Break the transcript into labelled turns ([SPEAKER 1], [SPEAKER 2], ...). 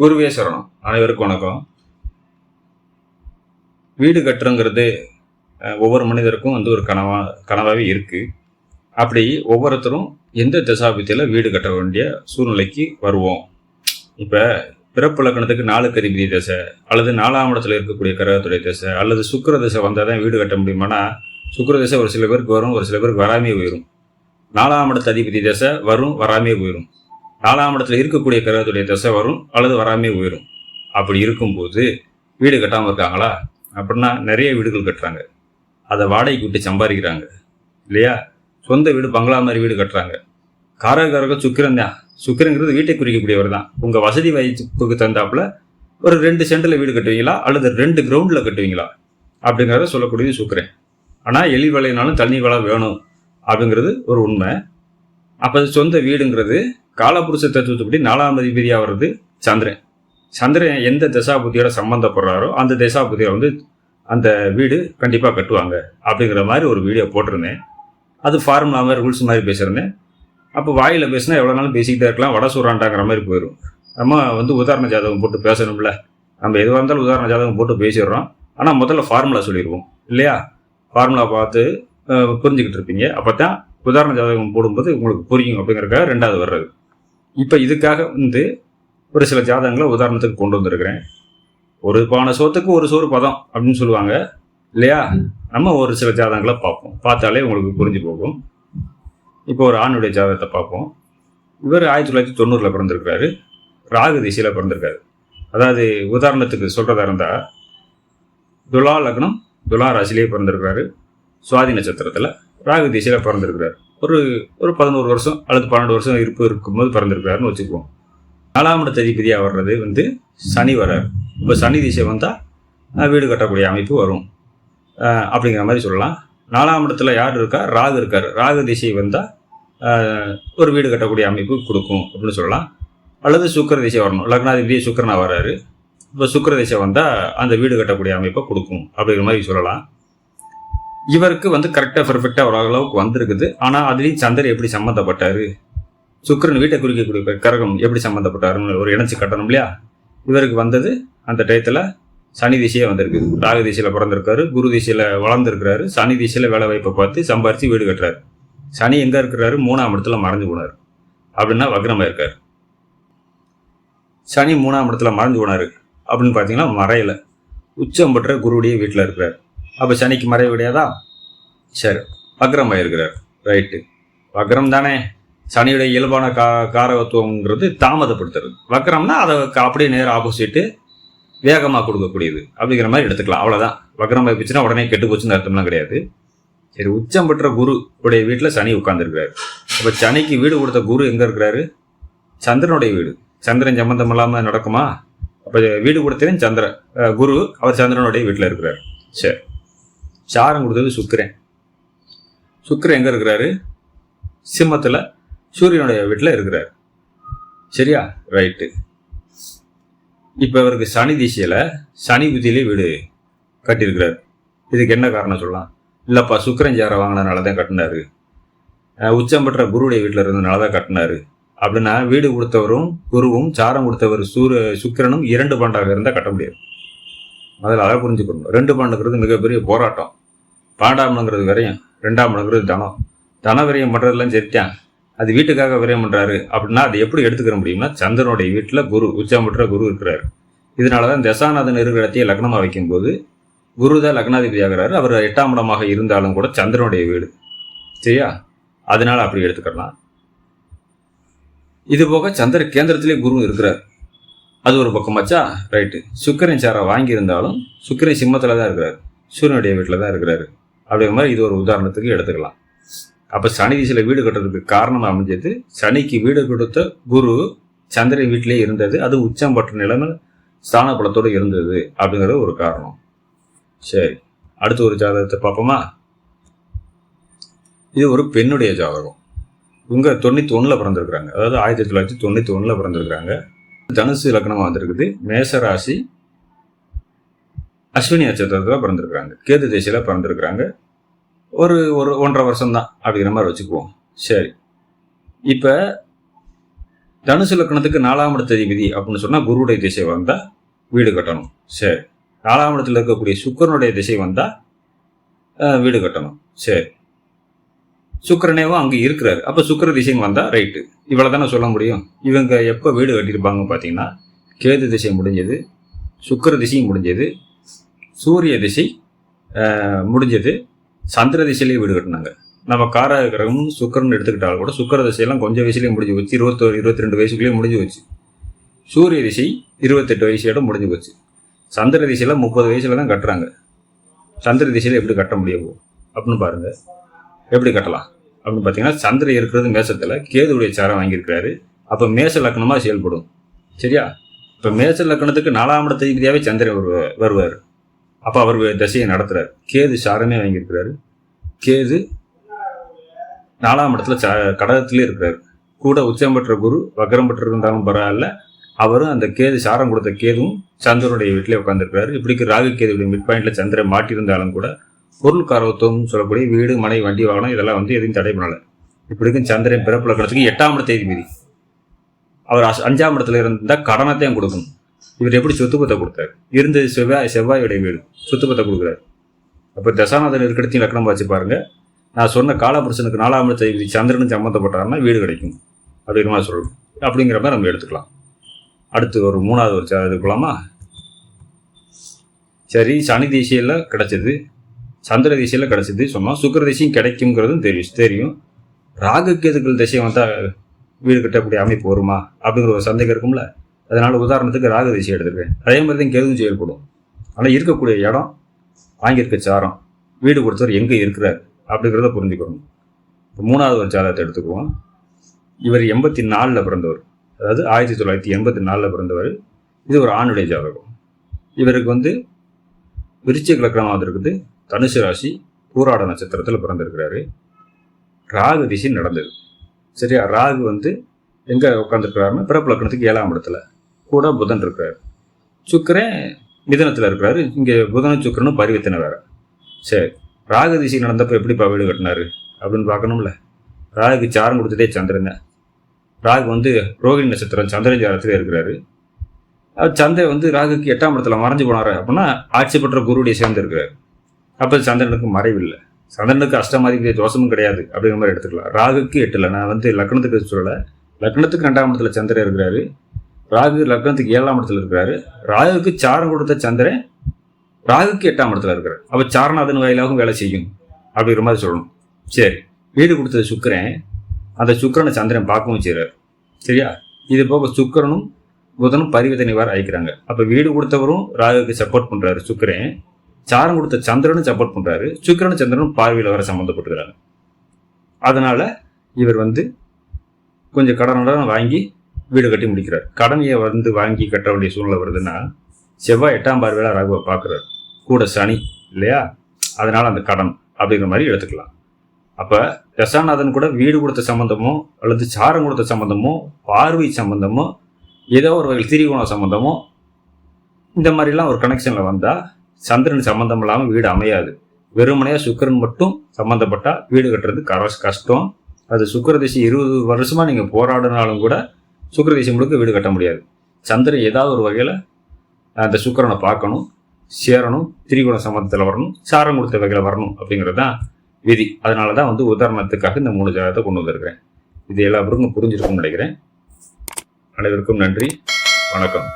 [SPEAKER 1] குருவே சரணம். அனைவருக்கும் வணக்கம். வீடு கட்டுறங்கிறது ஒவ்வொரு மனிதருக்கும் வந்து ஒரு கனவா கனவாகவே இருக்குது அப்படி ஒவ்வொருத்தரும் எந்த தசாபத்தியில் வீடு கட்ட வேண்டிய சூழ்நிலைக்கு வருவோம். இப்போ பிறப்பு லக்கணத்துக்கு நாலு கதிபதி தசை அல்லது நாலாம் இடத்துல இருக்கக்கூடிய கரகத்துடைய தசை அல்லது சுக்கிர தசை வந்தால் தான் வீடு கட்ட முடியுமானா சுக்கிர தசை ஒரு சில பேருக்கு வரும் ஒரு சில பேருக்கு வராமே போயிடும் நாலாம் இடத்து அதிபதி தசை வரும் வராமே போயிடும் நாலாம் இடத்துல இருக்கக்கூடிய கிரகத்துடைய தசை வரும் அல்லது வராமே போயிடும் அப்படி இருக்கும்போது வீடு கட்டாமல் இருக்காங்களா? அப்படின்னா நிறைய வீடுகள் கட்டுறாங்க. அதை வாடகைக்கு விட்டு சம்பாதிக்கிறாங்க. இல்லையா? சொந்த வீடு பங்களா மாதிரி வீடு கட்டுறாங்க. காரகாரக சுக்கிரன் தான். சுக்கிரங்கிறது வீட்டை குறிக்கக்கூடியவர் தான். உங்கள் வசதி வாய்ப்புக்கு தந்தாப்புல ஒரு ரெண்டு சென்டில் வீடு கட்டுவீங்களா? அல்லது ரெண்டு கிரவுண்டில் கட்டுவீங்களா? அப்படிங்கிறத சொல்லக்கூடியது சுக்கிரன். ஆனால் எலி வலைனாலும் தண்ணி வளம் வேணும். அப்படிங்கிறது ஒரு உண்மை. அப்போ சொந்த வீடுங்கிறது காலபுருஷ தத்துவத்துப்படி நாலாம் அதிபதியாக வர்றது சந்திரன். சந்திரன் எந்த தசாபுத்தியோட சம்மந்தப்படுறாரோ அந்த தசாபுத்தியை வந்து அந்த வீடு கண்டிப்பாக கட்டுவாங்க அப்படிங்கிற மாதிரி ஒரு வீடியோ போட்டிருந்தேன். அது ஃபார்முலா மாதிரி ரூல்ஸ் மாதிரி பேசியிருந்தேன். அப்போ வாயில் பேசினா எவ்வளோ நாளும் பேசிக்கிட்டே இருக்கலாம் வட சூறாண்டாங்கிற மாதிரி போயிடும் நம்ம வந்து உதாரண ஜாதகம் போட்டு பேசணும்ல. நம்ம எதுவாக இருந்தாலும் உதாரண ஜாதகம் போட்டு பேசிடுறோம். ஆனால் முதல்ல ஃபார்முலா சொல்லிடுவோம். இல்லையா? ஃபார்முலா பார்த்து புரிஞ்சுக்கிட்டு இருப்பீங்க. அப்போ தான் உதாரண ஜாதகம் போடும்போது உங்களுக்கு புரியும் அப்படிங்கிறக்காக ரெண்டாவது வர்றது. இப்போ இதுக்காக வந்து ஒரு சில ஜாதகங்களை உதாரணத்துக்கு கொண்டு வந்திருக்கிறேன். ஒரு பானை சோத்துக்கு ஒரு சோறு பதம் அப்படின்னு சொல்லுவாங்க. இல்லையா? நம்ம ஒரு சில ஜாதகங்களை பார்ப்போம். பார்த்தாலே உங்களுக்கு புரிஞ்சு போகும். இப்போ ஒரு ஆணுடைய ஜாதகத்தை பார்ப்போம். இவர் ஆயிரத்தி தொள்ளாயிரத்தி தொண்ணூறில் பிறந்திருக்கிறாரு. ராகு திசையில் பிறந்திருக்காரு. அதாவது உதாரணத்துக்கு சொல்கிறதா இருந்தால் துலா லக்னம் துலா ராசிலேயே பிறந்திருக்கிறாரு. சுவாதி நட்சத்திரத்தில் ராகு திசையில் பிறந்திருக்கிறார். ஒரு ஒரு பதினோரு வருஷம் அல்லது பன்னெண்டு வருஷம் இருப்பு இருக்கும்போது பிறந்திருக்கிறாருன்னு வச்சுக்குவோம். நாலாம் இடத்த அதிபதியாக வர்றது வந்து சனி வரார். இப்போ சனி திசை வந்தால் வீடு கட்டக்கூடிய அமைப்பு வரும். அப்படிங்கிற மாதிரி சொல்லலாம். நாலாம் இடத்துல யார் இருக்கா? ராகு இருக்கார். ராகு திசை வந்தால் ஒரு வீடு கட்டக்கூடிய அமைப்பு கொடுக்கும் அப்படின்னு சொல்லலாம். அல்லது சுக்கர திசை வரணும். லக்னாதிபதி சுக்கிரனா வராரு. இப்போ சுக்கிர திசை வந்தால் அந்த வீடு கட்டக்கூடிய அமைப்பை கொடுக்கும் அப்படிங்கிற மாதிரி சொல்லலாம். இவருக்கு வந்து கரெக்டாக பர்ஃபெக்டாக ஒரு அளவுக்கு வந்திருக்குது. ஆனால் அதுலேயும் சந்திரன் எப்படி சம்மந்தப்பட்டார்? சுக்கிரன் வீட்டை குறிக்கக்கூடிய கரகம் எப்படி சம்மந்தப்பட்டாருன்னு ஒரு இணைச்சு கட்டணும் இல்லையா? இவருக்கு வந்தது அந்த டயத்தில் சனி திசையே வந்திருக்கு. ராகு திசையில் பிறந்திருக்காரு குரு திசையில் வளர்ந்துருக்கிறாரு. சனி திசையில் வேலை வாய்ப்பை பார்த்து சம்பாரித்து வீடு கட்டுறாரு. சனி எங்கே இருக்கிறாரு? மூணாம் இடத்துல மறைஞ்சு போனார். அப்படின்னா வக்ரமாக இருக்கார். சனி மூணாம் இடத்துல மறைஞ்சு போனார். அப்படின்னு பார்த்தீங்கன்னா மறையில. உச்சம் பெற்ற குருவுடைய வீட்டில் இருக்கிறார். அப்போ சனிக்கு மறைவு கிடையாதா? சரி. வக்ரம் இருக்கிறார் ரைட்டு வக்ரம் தானே. சனியுடைய இயல்பான கா காரகத்துவங்கிறது தாமதப்படுத்துறது. வக்ரம்னா அதை அப்படியே நேர் ஆப்போசிட்டு வேகமாக கொடுக்கக்கூடியது. அப்படிங்கிற மாதிரி எடுத்துக்கலாம். அவ்வளோதான் வக்ரம் போயிடுச்சுன்னா உடனே கெட்டு போச்சுன்னு அர்த்தம்லாம் கிடையாது. சரி உச்சம் பெற்ற குரு உடைய வீட்டில் சனி உட்கார்ந்துருக்கிறாரு. அப்போ சனிக்கு வீடு கொடுத்த குரு எங்கே இருக்கிறாரு? சந்திரனுடைய வீடு. சந்திரன் சம்பந்தம் இல்லாமல் நடக்குமா? அப்போ வீடு கொடுத்தேன் சந்திரன். குரு அவர் சந்திரனுடைய வீட்டில் இருக்கிறார். சரி. சாரம் கொடுத்தது சுக்கிரன். சுக்கிரன் எங்கே இருக்கிறாரு? சிம்மத்தில் சூரியனுடைய வீட்டில் இருக்கிறார். சரியா? ரைட்டு இப்போ இவருக்கு சனி திசையில் சனி புத்தியிலே வீடு கட்டியிருக்கிறார். இதுக்கு என்ன காரணம் சொல்லலாம்? இல்லைப்பா சுக்கிரன் சேர வாங்கினதுனால தான் கட்டினாரு. உச்சம் பெற்ற குருவுடைய வீட்டில் இருந்ததுனால தான் கட்டினாரு. அப்படின்னா வீடு கொடுத்தவரும் குருவும் சாரம் கொடுத்தவர் சூரிய சுக்கிரனும் இரண்டு பாண்டாக இருந்தால் கட்ட முடியாது. அதில் அதை புரிஞ்சுக்கணும். ரெண்டு பாண்டுங்கிறது மிகப்பெரிய போராட்டம். பாண்டாமனுங்கிறது விரையும் ரெண்டாம் மடங்கிறது தனம். தன விரயம் பண்ணுறதுலாம் சரித்தான் அது வீட்டுக்காக விரயம் பண்ணுறாரு அப்படின்னா அதை எப்படி எடுத்துக்கிற முடியும்னா சந்திரனுடைய வீட்டில் குரு உச்சம் பெற்ற குரு இருக்கிறார். இதனால தான் தசாநாதன் இருக்கிற இடத்தையே லக்னமாக வைக்கும்போது குரு தான் லக்னாதிபதி ஆகிறாரு அவர் எட்டாம் இடமாக இருந்தாலும் கூட சந்திரனுடைய வீடு. சரியா? அதனால் அப்படி எடுத்துக்கலாம். இது போக சந்திர கேந்திரத்திலே குரு இருக்கிறார். அது ஒரு பக்கமாச்சா ரைட்டு சுக்கிரன் சாரை வாங்கியிருந்தாலும் சுக்கிரன் சிம்மத்தில் தான் இருக்கிறார். சூரியனுடைய வீட்டில் தான் இருக்கிறாரு. அப்படிங்கிற மாதிரி இது ஒரு உதாரணத்துக்கு எடுத்துக்கலாம். அப்போ சனி திசையில் வீடு கட்டுறதுக்கு காரணமாக அமைஞ்சது. சனிக்கு வீடு கொடுத்த குரு சந்திரன் வீட்டிலே இருந்தது. அது உச்சம் பற்ற நிலைமை ஸ்தான பலத்தோடு இருந்தது அப்படிங்கிறது ஒரு காரணம். சரி. அடுத்து ஒரு ஜாதகத்தை பார்ப்போமா? இது ஒரு பெண்ணுடைய ஜாதகம். இவங்க தொண்ணூற்றி ஒன்றில் பிறந்திருக்கிறாங்க. அதாவது ஆயிரத்தி தொள்ளாயிரத்தி தொண்ணூற்றி ஒன்றில் பிறந்திருக்கிறாங்க. தனுசு இலக்கணமாக வந்திருக்குது. மேச ராசி அஸ்வினி நட்சத்திரத்தில் பிறந்திருக்கிறாங்க. கேது திசையில் பிறந்திருக்கிறாங்க. ஒரு ஒரு ஒன்றரை வருஷம் தான் அப்படிங்கிற மாதிரி வச்சுக்குவோம். சரி. இப்போ தனுசு லக்கணத்துக்கு நாலாம் இடத்த விதி அப்படின்னு சொன்னால் குருவுடைய திசை வந்தால் வீடு கட்டணும். சரி. நாலாம் இடத்துல இருக்கக்கூடிய சுக்கரனுடைய திசை வந்தால் வீடு கட்டணும். சரி. சுக்கரனேவும் அங்கே இருக்கிறாரு. அப்போ சுக்கிர திசைங்க வந்தால் ரைட்டு இவ்வளோ தானே சொல்ல முடியும். இவங்க எப்போ வீடு கட்டியிருப்பாங்க பார்த்தீங்கன்னா கேது திசை முடிஞ்சது சுக்கர திசையும் முடிஞ்சது சூரிய திசை முடிஞ்சது. சந்திர திசையிலேயே வீடு கட்டினாங்க. நம்ம காரகிரகம் சுக்கரன் எடுத்துக்கிட்டாலும் கூட சுக்கர திசையெல்லாம் கொஞ்சம் வயசுலேயே முடிஞ்சு போச்சு. இருபத்தோரு இருபத்தி ரெண்டு வயசுக்குள்ளேயே முடிஞ்சு போச்சு. சூரிய திசை இருபத்தெட்டு வயசோட முடிஞ்சு போச்சு. சந்திர திசையில் முப்பது வயசில் தான் கட்டுறாங்க. சந்திர திசையில் எப்படி கட்ட முடியும்? அப்படின்னு பாருங்கள் எப்படி கட்டலாம்? அப்படின்னு பார்த்தீங்கன்னா சந்திரன் இருக்கிறது மேசத்தில் கேதுடைய சாரம் வாங்கியிருக்கிறாரு. அப்போ மேச லக்கணமாக செயல்படும். சரியா? இப்போ மேச லக்கணத்துக்கு நாலாம் இடத்த ரீதியாகவே சந்திரன் வருவார். அப்போ அவர் தசையை நடத்துறாரு. கேது சாரமே வாங்கியிருக்கிறாரு. கேது நாலாம் இடத்துல ச கடகத்திலே இருக்கிறாரு. கூட உச்சம் பெற்ற குரு வக்கரம் பெற்று இருந்தாலும் பரவாயில்ல. அவரும் அந்த கேது சாரம் கொடுத்த கேதுவும் சந்திரனுடைய வீட்டிலே உட்காந்துருக்கிறாரு இப்படிக்கு ராகு கேதுடைய மிட் பாயிண்ட்ல சந்திரன் மாட்டியிருந்தாலும் கூட பொருள் காரவத்துவம் சொல்லக்கூடிய வீடு மனை வண்டி வாகனம் இதெல்லாம் வந்து எதையும் தடை பண்ணலை. இப்படிக்கும் சந்திரன் பிறப்புல லக்கணத்துக்கு எட்டாம் இடத்தை மீதி அவர் அஞ்சாம் இடத்துல இருந்தால் கடனத்தையும் கொடுக்கணும். இவர் எப்படி சொத்து பத்தை கொடுத்தாரு? இருந்தது செவ்வாய் செவ்வாயுடைய வீடு சொத்து பத்தை கொடுக்குறாரு. அப்போ தசாநாதன் இருக்கிறதையும் லக்கணம் வச்சு பாருங்க. நான் சொன்ன காலபுருஷனுக்கு நாலாம் இடத்தை சந்திரனு சந்திரனும் சம்மந்தப்பட்டாருன்னா வீடு கிடைக்கும். அப்படிங்கிற மாதிரி சொல்லணும். அப்படிங்கிற மாதிரி நம்ம எடுத்துக்கலாம். அடுத்து ஒரு மூணாவது ஒரு சா- சரி சனி திசையில் கிடச்சிது. சந்திர திசையில் கிடச்சிது சொன்னால் சுக்கிர திசையும் கிடைக்குங்கிறதும் தெரியும் தெரியும். ராகு கேதுக்கள் திசை வந்தால் வீடு கட்டக்கூடிய அமைப்பு வருமா? அப்படிங்கிற ஒரு சந்தேகம் இருக்கும்ல. அதனால் உதாரணத்துக்கு ராகு திசை எடுத்துருக்கேன் அதே மாதிரி தான் கேதுவும் செயல்படும் ஆனால் இருக்கக்கூடிய இடம் வாங்கியிருக்க சாரம் வீடு கொடுத்தவர் எங்கே இருக்கிறார் அப்படிங்கிறத புரிஞ்சுக்கணும். இப்போ மூணாவது ஒரு ஜாதகத்தை எடுத்துக்குவோம். இவர் எண்பத்தி நாலில் பிறந்தவர். அதாவது ஆயிரத்தி தொள்ளாயிரத்தி எண்பத்தி நாலில் பிறந்தவர். இது ஒரு ஆணுடைய ஜாதகம். இவருக்கு வந்து விருச்சிக லக்னமாக இருக்குது. தனுசு ராசி பூராட நட்சத்திரத்தில் பிறந்திருக்கிறாரு. ராகு திசை நடந்தது. சரியா? ராகு வந்து எங்கே உட்காந்துருக்கிறாருன்னா பிறப்பு லக்னத்துக்கு ஏழாம் இடத்துல. கூட புதன் இருக்கார் சுக்கரன் மிதனத்தில் இருக்கிறாரு. இங்கே புதனும் சுக்கரனும் பரிவர்த்தனை வேறு சரி ராகு திசை நடந்தப்போ எப்படிப்பா வீடு கட்டினாரு அப்படின்னு பார்க்கணும்ல. ராகுக்கு சாரம் கொடுத்ததே சந்திரன் ராகு வந்து ரோகிணி நட்சத்திரம் சந்திரன் சாரத்தில் இருக்கிறாரு. அவர் சந்தை வந்து ராகுக்கு எட்டாம் இடத்துல மறைஞ்சு போனார் அப்படின்னா ஆட்சி பெற்ற குருவுடைய சேர்ந்து இருக்கிறார். அப்போ சந்திரனுக்கு மறைவில்லை சந்திரனுக்கு அஷ்டமாதிபதி தோஷமும் கிடையாது அப்படிங்கிற மாதிரி எடுத்துக்கலாம். ராகுக்கு எட்டுல. நான் வந்து லக்னத்துக்கு சொல்லலை. லக்னத்துக்கு ரெண்டாம் இடத்துல சந்திரன் இருக்கிறாரு. ராகு லக்னத்துக்கு ஏழாம் இடத்துல இருக்கிறாரு. ராகுக்கு சாரம் கொடுத்த சந்திரன் ராகுக்கு எட்டாம் இடத்துல இருக்கிறார். அப்போ சாரநாதன் வாயிலாகவும் வேலை செய்யும் அப்படிங்கிற மாதிரி சொல்லணும். சரி வீடு கொடுத்தது சுக்கரன். அந்த சுக்கரனை சந்திரன் பார்க்கவும் செய்கிறார் சரியா? இது போக சுக்கிரனும் புதனும் பரிவர்த்தனை வார அழைக்கிறாங்க அப்போ வீடு கொடுத்தவரும் ராகுக்கு சப்போர்ட் பண்ணுறாரு சுக்கரன். சாரம் கொடுத்த சந்திரனும் சப்போர்ட் பண்ணுறாரு சுக்கிரனும் சந்திரனும் பார்வையில் வர சம்மந்தப்பட்டுக்கிறாங்க அதனால் இவர் வந்து கொஞ்சம் கடனுடன் வாங்கி வீடு கட்டி முடிக்கிறார். கடனையை வந்து வாங்கி கட்ட வேண்டிய சூழ்நிலை வருதுன்னா செவ்வாய் எட்டாம் பார்வையில ராகுவை பார்க்குறாரு. கூட சனி இல்லையா? அதனால் அந்த கடன் அப்படிங்கிற மாதிரி எடுத்துக்கலாம். அப்போ தசாநாதன் கூட வீடு கொடுத்த சம்பந்தமோ அல்லது சாரம் கொடுத்த சம்பந்தமோ பார்வை சம்பந்தமோ ஏதோ ஒரு வகையில் திரிகோண சம்பந்தமோ இந்த மாதிரிலாம் ஒரு கனெக்ஷனில் வந்தால் சந்திரன் சம்பந்தம் இல்லாமல் வீடு அமையாது. வெறுமனையாக சுக்கரன் மட்டும் சம்மந்தப்பட்டால் வீடு கட்டுறது கர- கஷ்டம். அது சுக்கர திசை இருபது வருஷமாக நீங்கள் போராடினாலும் கூட சுக்கிர முழுக்க வீடு கட்ட முடியாது. சந்திரன் ஏதாவது ஒரு வகையில் அந்த சுக்கிரனை பார்க்கணும் சேரணும் திரிகோண சம்பந்தத்தில் வரணும் சாரம் கொடுத்த வகையில் வரணும் அப்படிங்கிறது தான் விதி. அதனால தான் வந்து உதாரணத்துக்காக இந்த மூணு ஜாதகத்தை கொண்டு வந்திருக்கிறேன். இது எல்லாருக்கும் புரிஞ்சிருக்கும்னு நினைக்கிறேன். அனைவருக்கும் நன்றி. வணக்கம்.